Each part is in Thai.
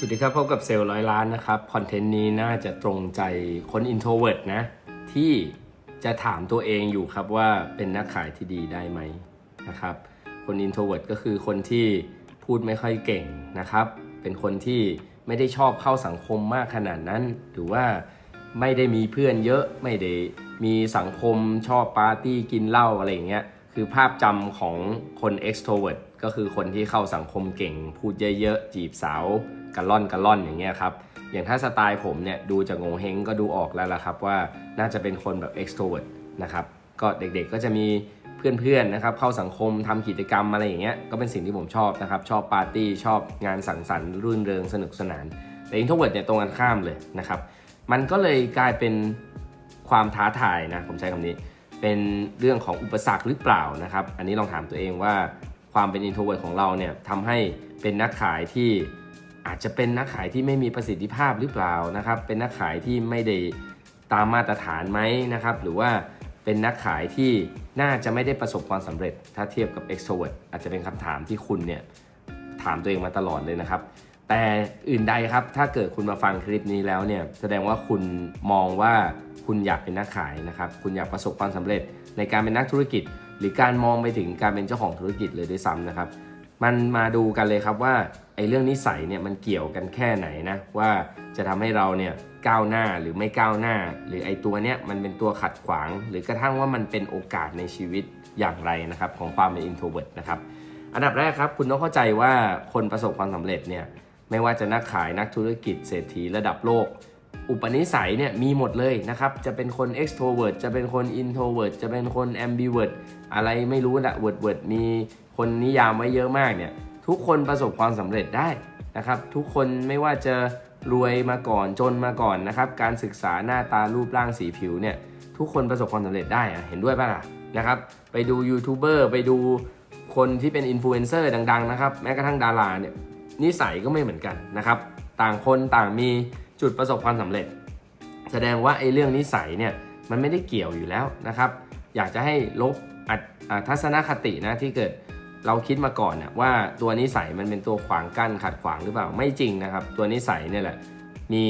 สวัสดีครับ พบกับเซลล์ร้อยล้านนะครับ คอนเทนต์นี้น่าจะตรงใจคน introvert นะ ที่จะถามตัวเองอยู่ครับว่าเป็นนักขายที่ดีได้ไหมนะครับ คน introvert ก็คือคนที่พูดไม่ค่อยเก่งนะครับ เป็นคนที่ไม่ได้ชอบเข้าสังคมมากขนาดนั้น หรือว่าไม่ได้มีเพื่อนเยอะไม่ได้มีสังคมชอบปาร์ตี้กินเหล้าอะไรอย่างเงี้ยคือภาพจำของคน extrovert ก็คือคนที่เข้าสังคมเก่ง พูดเยอะๆจีบสาว กะล่อนกะล่อนอย่างเงี้ยครับอย่างถ้าสไตล์ผมเนี่ยดูจากโงเฮงก็ดูออกแล้วล่ะครับว่าน่าจะเป็นคนแบบ extrovert นะครับก็เด็กๆก็จะมีเพื่อนๆนะครับเข้าสังคมทำกิจกรรมอะไรอย่างเงี้ยก็เป็นสิ่งที่ผมชอบนะครับชอบปาร์ตี้ชอบงานสังสรรค์รื่นเริงสนุกสนาน แต่ introvert เนี่ยตรงกันข้ามเลยนะครับมันก็เลยกลายเป็นความท้าทายนะผมใช้คำนี้ เป็นเรื่องของอุปสรรคหรือเปล่านะครับอันนี้ลองถามตัวเองว่าความเป็น introvert ของเราเนี่ยทำให้เป็นนักขายที่ อาจจะเป็นนักขายที่ไม่มีประสิทธิภาพหรือเปล่านะครับ เป็นนักขายที่ไม่ได้ตามมาตรฐานไหมนะครับ หรือว่าเป็นนักขายที่น่าจะไม่ได้ประสบความสำเร็จ ถ้าเทียบกับ extrovert อาจจะเป็นคำถามที่คุณเนี่ยถามตัวเองมาตลอดเลยนะครับ แต่อื่นใดครับ ถ้าเกิดคุณมาฟังคลิปนี้แล้วเนี่ย แสดงว่าคุณมองว่าคุณอยากเป็นนักขายนะครับ คุณอยากประสบความสำเร็จในการเป็นนักธุรกิจ หรือการมองไปถึงการเป็นเจ้าของธุรกิจเลยด้วยซ้ำนะครับ มันมาดูกันเลยครับว่า ไอ้เรื่องนิสัยเนี่ยมันเกี่ยวกันแค่ไหนนะว่าจะทำให้เราเนี่ยก้าวหน้าหรือไม่ก้าวหน้า หรือไอ้ตัวเนี้ยมันเป็นตัวขัดขวาง หรือกระทั่งว่ามันเป็นโอกาสในชีวิตอย่างไรนะครับของความเป็น introvert นะครับอันดับแรกครับคุณต้องเข้าใจว่าคนประสบความสำเร็จเนี่ยไม่ว่าจะนักขายนักธุรกิจเศรษฐีระดับโลก อุปนิสัยเนี่ยมีหมดเลยนะครับ จะเป็นคน extrovert จะเป็นคน introvert จะเป็นคน ambivert อะไรไม่รู้ละ word word มีคนนิยามไว้เยอะมากเนี่ย ทุกคนประสบความสำเร็จได้นะครับ ทุกคนไม่ว่าจะรวยมาก่อนจนมาก่อนนะครับ การศึกษาหน้าตารูปร่างสีผิวเนี่ยทุกคนประสบความสำเร็จได้เห็นด้วยป่ะล่ะนะครับ ไปดูยูทูบเบอร์ไปดูคนที่เป็นอินฟลูเอนเซอร์ดัง ๆ นะครับ แม้กระทั่งดาราเนี่ยนิสัยก็ไม่เหมือนกันนะครับ ต่างคนต่างมีจุดประสบความสำเร็จ แสดงว่าไอ้เรื่องนิสัยเนี่ยมันไม่ได้เกี่ยวอยู่แล้วนะครับ อยากจะให้ลบทัศนคตินะที่เกิด เราคิดมาก่อนน่ะว่าตัวนิสัยมันเป็นตัวขวางกั้นขัดขวางหรือเปล่าไม่จริงนะครับ ตัวนิสัยเนี่ยแหละมี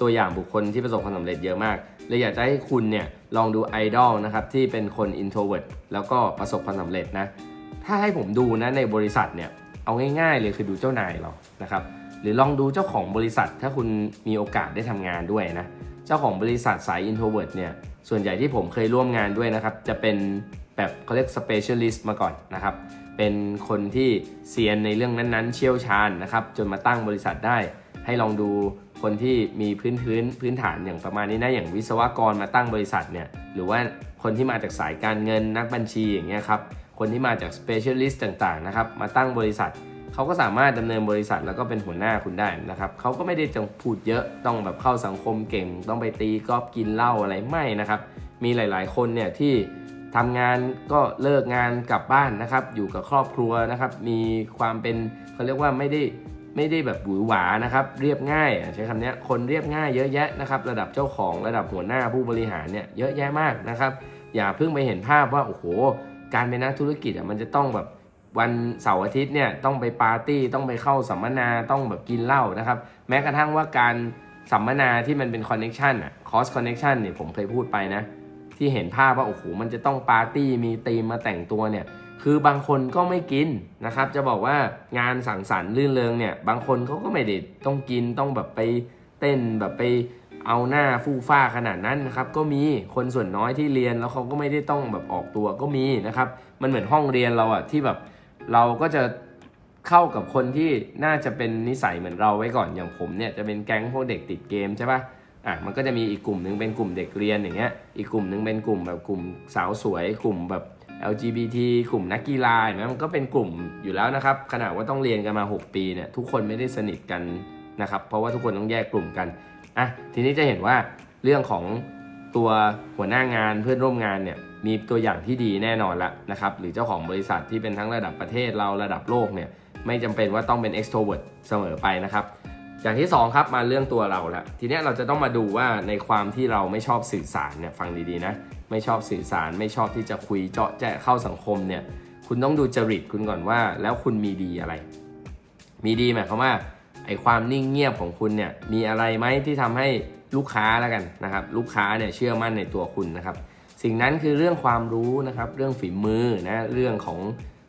ตัวอย่างบุคคลที่ประสบความสำเร็จเยอะมากเลยอยากจะให้คุณเนี่ยลองดูไอดอลนะครับที่เป็นคน introvert แล้วก็ประสบความสำเร็จนะถ้าให้ผมดูนะในบริษัทเนี่ยเอาง่ายๆเลยคือดูเจ้านายเรานะครับหรือลองดูเจ้าของบริษัทถ้าคุณมีโอกาสได้ทำงานด้วยนะเจ้าของบริษัทสาย introvert เนี่ยส่วนใหญ่ที่ผมเคยร่วมงานด้วยนะครับจะเป็นแบบเขาเรียก specialist มาก่อนนะครับ เป็นคนที่เซียนในเรื่องนั้นๆ เชี่ยวชาญนะครับ จนมาตั้งบริษัทได้ ให้ลองดูคนที่มีพื้นพื้นพื้นฐานอย่างประมาณนี้นะอย่างวิศวกรมาตั้งบริษัทเนี่ยหรือว่าคนที่มาจากสายการเงินนักบัญชีอย่างเงี้ยครับคนที่มาจาก specialist ต่างๆนะครับมาตั้งบริษัทเขาก็สามารถดำเนินบริษัทแล้วก็เป็นหัวหน้าคุณได้นะครับเขาก็ไม่ได้ต้องพูดเยอะต้องแบบเข้าสังคมเก่ง ต้องไปตีกอล์ฟกินเหล้าอะไรไม่นะครับมีหลาย ๆ คนเนี่ยที่ ทำงานก็เลิกงานกลับบ้านนะครับ อยู่กับครอบครัวนะครับ มีความเป็นเขาเรียกว่าไม่ได้ไม่ได้แบบหวือหวานะครับ เรียบง่ายใช้คำเนี้ยคนเรียบง่ายเยอะแยะนะครับ ระดับเจ้าของระดับหัวหน้าผู้บริหารเนี่ยเยอะแยะมากนะครับ อย่าเพิ่งไปเห็นภาพว่าโอ้โห การเป็นนักธุรกิจอะมันจะต้องแบบวันเสาร์อาทิตย์เนี่ยต้องไปปาร์ตี้ต้องไปเข้าสัมมนาต้องแบบกินเหล้านะครับ แม้กระทั่งว่าการสัมมนาที่มันเป็นคอนเน็ชันอะคอสคอนเน็ชันเนี่ยผมเคยพูดไปนะ ที่เห็นภาพว่าโอ้โหมันจะต้องปาร์ตี้มีธีมมาแต่งตัวเนี่ยคือบางคนก็ไม่กินนะครับ จะบอกว่างานสังสรรค์ลื่นเริงเนี่ย บางคนเขาก็ไม่ได้ต้องกินต้องแบบไปเต้นแบบไปเอาหน้าฟู่ฟ้าขนาดนั้นนะครับ ก็มีคนส่วนน้อยที่เรียนแล้วเขาก็ไม่ได้ต้องแบบออกตัวก็มีนะครับ มันเหมือนห้องเรียนเราอะที่แบบเราก็จะเข้ากับคนที่น่าจะเป็นนิสัยเหมือนเราไว้ก่อนอย่างผมเนี่ยจะเป็นแก๊งพวกเด็กติดเกมใช่ปะ อะมันก็จะมีอีกกลุ่มหนึ่งเป็นกลุ่มเด็กเรียนอย่างเงี้ยอีกกลุ่มหนึ่งเป็นกลุ่มแบบกลุ่มสาวสวย กลุ่มแบบ LGBT กลุ่มนักกีฬาเห็นไหมมันก็เป็นกลุ่มอยู่แล้วนะครับขนาดว่าต้องเรียนกันมา 6 ปีเนี่ยทุกคนไม่ได้สนิทกันนะครับเพราะว่าทุกคนต้องแยกกลุ่มกันอะทีนี้จะเห็นว่าเรื่องของตัวหัวหน้างานเพื่อนร่วมงานเนี่ยมีตัวอย่างที่ดีแน่นอนละนะครับหรือเจ้าของบริษัทที่เป็นทั้งระดับประเทศเราระดับโลกเนี่ยไม่จำเป็นว่าต้องเป็น extrovert เสมอไปนะครับ อย่างที่สองครับมาเรื่องตัวเราละทีนี้เราจะต้องมาดูว่าในความที่เราไม่ชอบสื่อสารเนี่ยฟังดีๆนะไม่ชอบสื่อสารไม่ชอบที่จะคุยเจาะแจะเข้าสังคมเนี่ยคุณต้องดูจริตคุณก่อนว่า แล้วคุณมีดีอะไร มีดีหมายความว่าไอความนิ่งเงียบของคุณเนี่ยมีอะไรไหมที่ทำให้ลูกค้าแล้วกันนะครับลูกค้าเนี่ยเชื่อมั่นในตัวคุณนะครับสิ่งนั้นคือเรื่องความรู้นะครับเรื่องฝีมือนะเรื่องของ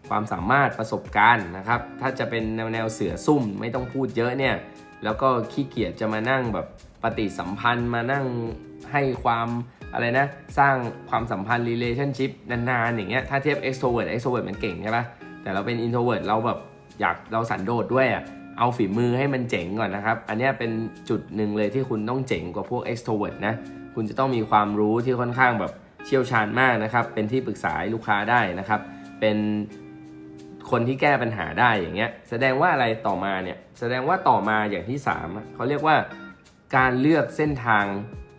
ความสามารถประสบการณ์นะครับถ้าจะเป็นแนวแนวเสือซุ่มไม่ต้องพูดเยอะเนี่ย แล้วก็ขี้เกียจจะมานั่งแบบปฏิสัมพันธ์มานั่งให้ความอะไรนะ สร้างความสัมพันธ์ relationship นานๆอย่างเงี้ยถ้าเทียบ extrovert extrovert มันเก่งใช่ปะแต่เราเป็น introvert เราแบบอยากเราสันโดษด้วยอะเอาฝีมือให้มันเจ๋งก่อนนะครับ อันนี้เป็นจุดหนึ่งเลยที่คุณต้องเจ๋งกว่าพวก extrovert นะ คุณจะต้องมีความรู้ที่ค่อนข้างแบบเชี่ยวชาญมากนะครับ เป็นที่ปรึกษาลูกค้าได้นะครับ เป็น คนที่แก้ปัญหาได้อย่างเงี้ย แสดงว่าอะไรต่อมาเนี่ย แสดงว่าต่อมาอย่างที่สามเขาเรียกว่าการเลือกเส้นทาง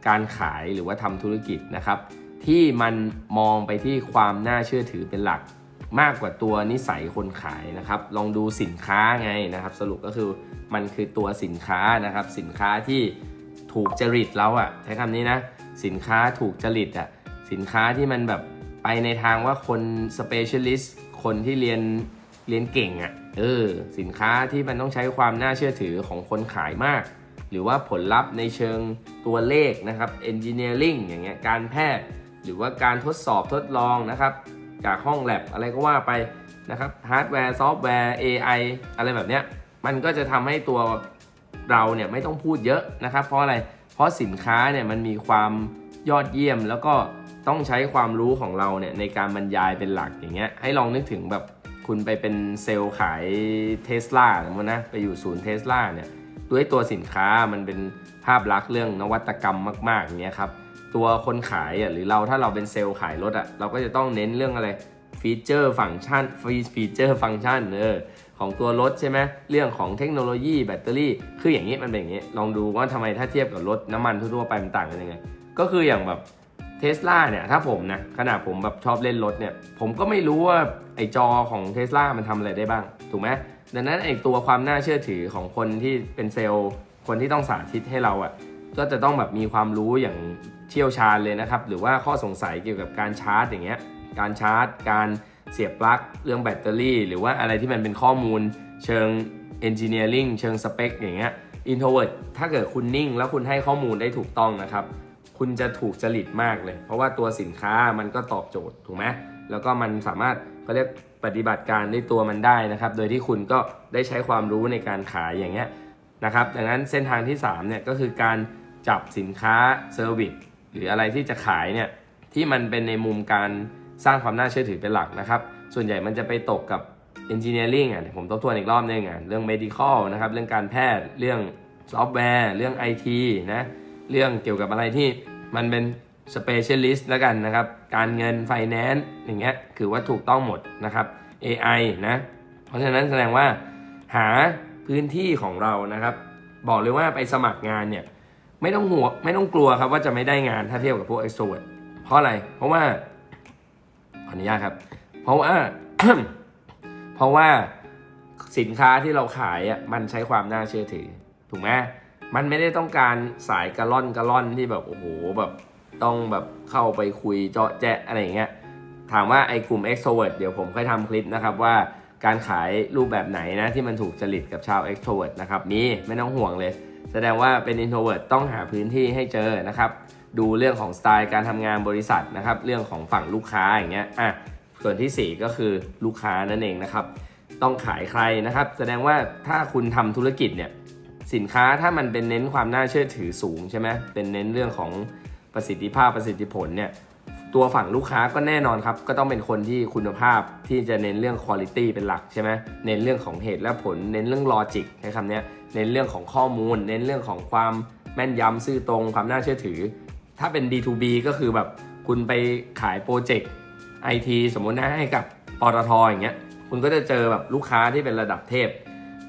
การขายหรือว่าทำธุรกิจนะครับ ที่มันมองไปที่ความน่าเชื่อถือเป็นหลักมากกว่าตัวนิสัยคนขายนะครับ ลองดูสินค้าไงนะครับ สรุปก็คือมันคือตัวสินค้านะครับ สินค้าที่ถูกจริตเราอะ่ะใช้คำนี้นะ สินค้าถูกจริตอะ่ะสินค้าที่มันแบบไปในทางว่าคน specialist คนที่เรียน เรียนเก่งอะ่ะเออสินค้าที่มันต้องใช้ความน่าเชื่อถือของคนขายมาก หรือว่าผลลัพธ์ในเชิงตัวเลขนะครับ engineering อย่างเงี้ยการแพทย์ หรือว่าการทดสอบทดลองนะครับ จากห้องแลบอะไรก็ว่าไปนะครับฮาร์ดแวร์ซอฟต์แวร์ AI อะไรแบบเนี้ยมันก็จะทำให้ตัวเราเนี่ยไม่ต้องพูดเยอะนะครับ เพราะอะไร เพราะสินค้าเนี่ยมันมีความยอดเยี่ยมแล้วก็ต้องใช้ความรู้ของเราเนี่ยในการบรรยายเป็นหลักอย่างเงี้ยให้ลองนึกถึงแบบ คุณไปเป็นเซลล์ขายเทสลาสมมตินะไปอยู่ศูนย์เทสลาเนี่ยด้วยตัวสินค้ามันเป็นภาพลักษณ์เรื่องนวัตกรรมมากๆเงี้ยครับตัวคนขายอะหรือเราถ้าเราเป็นเซลล์ขายรถอะเราก็จะต้องเน้นเรื่องอะไรฟีเจอร์ฟังก์ชันฟีเจอร์ฟังก์ชันเออของตัวรถใช่ไหมเรื่องของเทคโนโลยีแบตเตอรี่ คืออย่างนี้มันเป็นอย่างนี้ ลองดูว่าทำไมถ้าเทียบกับรถน้ำมันทั่วๆไปมันต่างกันยังไง ก็คืออย่างแบบ เทสลาเนี่ยถ้าผมนะขนาดผมแบบชอบเล่นรถเนี่ย ผมก็ไม่รู้ว่าไอจอของเทสลามันทำอะไรได้บ้าง ถูกไหมดังนั้นไอตัวความน่าเชื่อถือของคนที่เป็นเซลล์ คนที่ต้องสาธิตให้เราอะก็จะต้องแบบมีความรู้อย่างเชี่ยวชาญเลยนะครับ หรือว่าข้อสงสัยเกี่ยวกับการชาร์จอย่างเงี้ยการชาร์จ การเสียบปลั๊กเรื่องแบตเตอรี่ หรือว่าอะไรที่มันเป็นข้อมูลเชิง engineering เชิงสเปคอย่างเงี้ย introvert ถ้าเกิดคุณนิ่ง แล้วคุณให้ข้อมูลได้ถูกต้องนะครับ คุณจะถูกจริตมากเลย เพราะว่าตัวสินค้ามันก็ตอบโจทย์ถูกไหมแล้วก็มันสามารถเขาเรียกปฏิบัติการด้วยตัวมันได้นะครับ โดยที่คุณก็ได้ใช้ความรู้ในการขายอย่างเงี้ยนะครับดังนั้นเส้นทางที่3เนี่ยก็คือการจับสินค้าเซอร์วิสหรืออะไรที่จะขายเนี่ยที่มันเป็นในมุมการสร้างความน่าเชื่อถือเป็นหลักนะครับ ส่วนใหญ่มันจะไปตกกับ engineering อะผมทบทวนอีกรอบนึงอะเรื่อง medical นะครับเรื่องการแพทย์เรื่องซอฟต์แวร์ เรื่อง IT นะ เรื่องเกี่ยวกับอะไรที่มันเป็น specialist แล้วกันนะครับ การเงิน finance อย่างเงี้ยคือว่าถูกต้องหมดนะครับ AI นะ เพราะฉะนั้นแสดงว่าหาพื้นที่ของเรานะครับ บอกเลยว่าไปสมัครงานเนี่ยไม่ต้องหัวไม่ต้องกลัวครับว่าจะไม่ได้งานถ้าเทียบกับพวก extrovert เพราะอะไร เพราะว่าขออนุญาตครับ เพราะว่าเพราะว่าสินค้าที่เราขายอะมันใช้ความน่าเชื่อถือ ถูกไหม มันไม่ได้ต้องการสายกระล่อนกระล่อนที่แบบโอ้โหแบบต้องแบบเข้าไปคุยเจาะแจ๊ะอะไรอย่างเงี้ยถามว่าไอ้กลุ่ม extrovert เดี๋ยวผมเคยทำคลิปนะครับว่าการขายรูปแบบไหนนะที่มันถูกจริตกับชาว extrovert นะครับมีไม่ต้องห่วงเลย แสดงว่าเป็น introvert ต้องหาพื้นที่ให้เจอนะครับดูเรื่องของสไตล์การทำงานบริษัทนะครับเรื่องของฝั่งลูกค้าอย่างเงี้ยอะส่วนทีสี่4 ก็คือลูกค้านั่นเองนะครับต้องขายใครนะครับ แสดงว่าถ้าคุณทำธุรกิจเนี่ย สินค้าถ้ามันเป็นเน้นความน่าเชื่อถือสูงใช่ไหมเป็นเน้นเรื่องของประสิทธิภาพประสิทธิผลเนี่ยตัวฝั่งลูกค้าก็แน่นอนครับ ก็ต้องเป็นคนที่คุณภาพที่จะเน้นเรื่องคุณภาพเป็นหลักใช่ไหมเน้นเรื่องของเหตุและผล เน้นเรื่องลอจิกใช้คำนี้เน้นเรื่องของข้อมูล เน้นเรื่องของความแม่นยำซื่อตรง ความน่าเชื่อถือ ถ้าเป็น D2B ก็คือแบบคุณไปขายโปรเจกต์ไอทีสมมตินะให้กับปตทอย่างเงี้ยคุณก็จะเจอแบบลูกค้าที่เป็นระดับเทพ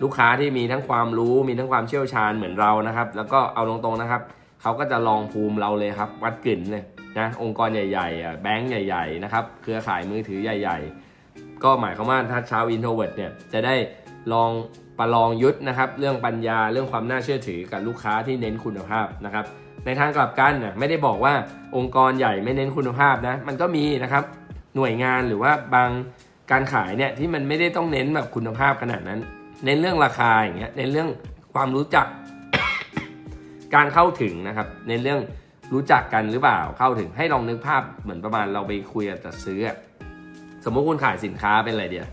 ลูกค้าที่มีทั้งความรู้มีทั้งความเชี่ยวชาญเหมือนเรานะครับ แล้วก็เอาตรงๆนะครับเขาก็จะลองภูมิเราเลยครับ วัดกลิ่นเลยนะองค์กรใหญ่ๆอ่แบงก์ใหญ่ ๆ นะครับ เครือข่ายมือถือใหญ่ ๆ ก็หมายความว่าถ้าชาวอินโทรเวิร์ดเนี่ยจะได้ลองประลองยุทธนะครับ เรื่องปัญญาเรื่องความน่าเชื่อถือกับลูกค้าที่เน้นคุณภาพนะครับ ในทางกลับกันนะไม่ได้บอกว่าองค์กรใหญ่ไม่เน้นคุณภาพนะมันก็มีนะครับหน่วยงานหรือว่าบางการขายเนี่ยที่มันไม่ได้ต้องเน้นแบบคุณภาพขนาดนั้น เน้นเรื่องราคาอย่างเงี้ยเน้นเรื่องความรู้จัก การเข้าถึงนะครับ ในเรื่องรู้จักกันหรือเปล่าเข้าถึงให้ลองนึกภาพเหมือนประมาณเราไปคุยกับจัดซื้อ สมมติคุณขายสินค้าเป็นอะไรเดียว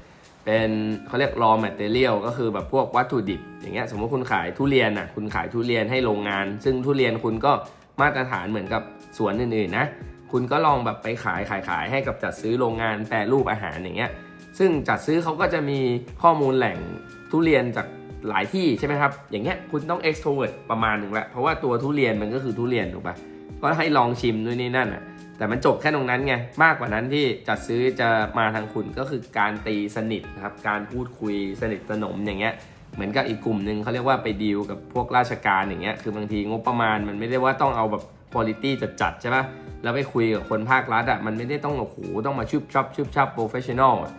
เป็นเขาเรียก raw material ก็คือแบบพวกวัตถุดิบ อย่างเงี้ยสมมติคุณขายทุเรียนอะคุณขายทุเรียนให้โรงงาน ซึ่งทุเรียนคุณก็มาตรฐานเหมือนกับสวนอื่นๆนะคุณก็ลองแบบไปขายขายขายให้กับจัดซื้อโรงงานแปรรูปอาหารอย่างเงี้ยซึ่งจัดซื้อเขาก็จะมีข้อมูลแหล่ง ทุเรียนจากหลายที่ใช่ไหมครับ อย่างเงี้ยคุณต้อง extrovert ประมาณหนึ่งละ เพราะว่าตัวทุเรียนมันก็คือทุเรียนถูกปะก็ให้ลองชิมด้วยนี่นั่นอะ แต่มันจบแค่ตรงนั้นไง มากกว่านั้นที่จัดซื้อจะมาทางคุณก็คือการตีสนิทนะครับ การพูดคุยสนิทสนมอย่างเงี้ย เหมือนกับอีกกลุ่มหนึ่งเขาเรียกว่าไปดีลกับพวกราชการอย่างเงี้ย คือบางทีงบประมาณมันไม่ได้ว่าต้องเอาแบบคุณภาพจัดๆใช่ปะแล้วไปคุยกับคนภาครัฐอะ มันไม่ได้ต้องโอ้โหต้องมาชุบชับชุบชับโปรเฟชชั่นอลอะ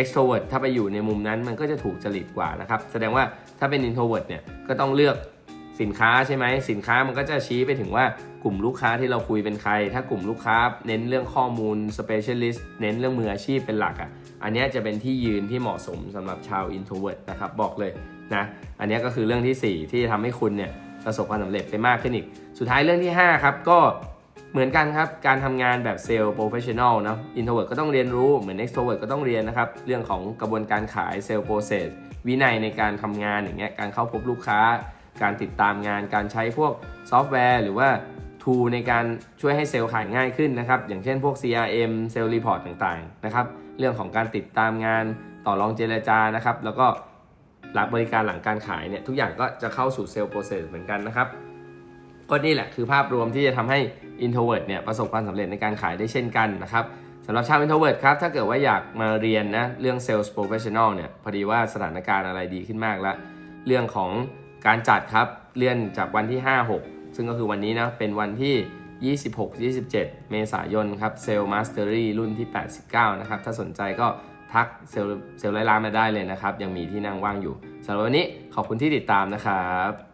extrovert ถ้าไปอยู่ในมุมนั้นมันก็จะถูกจริตกว่านะครับ แสดงว่าถ้าเป็น introvert เนี่ยก็ต้องเลือกสินค้าใช่ไหมสินค้ามันก็จะชี้ไปถึงว่ากลุ่มลูกค้าที่เราคุยเป็นใคร ถ้ากลุ่มลูกค้าเน้นเรื่องข้อมูล specialist เน้นเรื่องมืออาชีพเป็นหลักอะ อันนี้จะเป็นที่ยืนที่เหมาะสมสำหรับชาว introvert นะครับบอกเลยนะ อันนี้ก็คือเรื่องทีสี่4 ที่ทำให้คุณเนี่ยประสบความสำเร็จไปมากขึ้นอีก สุดท้ายเรื่องที่ 5 ครับก็ เหมือนกันครับ การทำงานแบบเซลล์โปรเฟชชั่นอลนะอินโทรเวิร์ดก็ต้องเรียนรู้เหมือนเอ็กโทรเวิร์ดก็ต้องเรียนนะครับ เรื่องของกระบวนการขายเซลล์โปรเซสวินัยในการทำงานอย่างเงี้ยการเข้าพบลูกค้า การติดตามงาน การใช้พวกซอฟต์แวร์ หรือว่าทูในการช่วยให้เซลล์ขายง่ายขึ้นนะครับ อย่างเช่นพวก CRM เซลล์รีพอร์ตต่างๆนะครับเรื่องของการติดตามงานต่อรองเจรจานะครับแล้วก็รับบริการหลังการขายเนี่ยทุกอย่างก็จะเข้าสู่เซลล์โปรเซสเหมือนกันนะครับก็นี่แหละคือภาพรวมที่จะทำให้ introvert เนี่ยประสบความสำเร็จในการขายได้เช่นกันนะครับสำหรับชาว introvert ครับ ถ้าเกิดว่าอยากมาเรียนนะเรื่อง sales professional เนี่ยพอดีว่าสถานการณ์อะไรดีขึ้นมากแล้วเรื่องของการจัดครับเลื่อนจากวันที่ 5 6 ซึ่งก็คือวันนี้นะเป็นวันที่ 26-27 เมษายนครับเซลล์มาสเตอรี่รุ่นที่ 89 นะครับ ถ้าสนใจก็ทักเซลล์เซลล์ไล้านมาได้เลยนะครับ ยังมีที่นั่งว่างอยู่สำหรับวันนี้ขอบคุณที่ติดตามนะครับ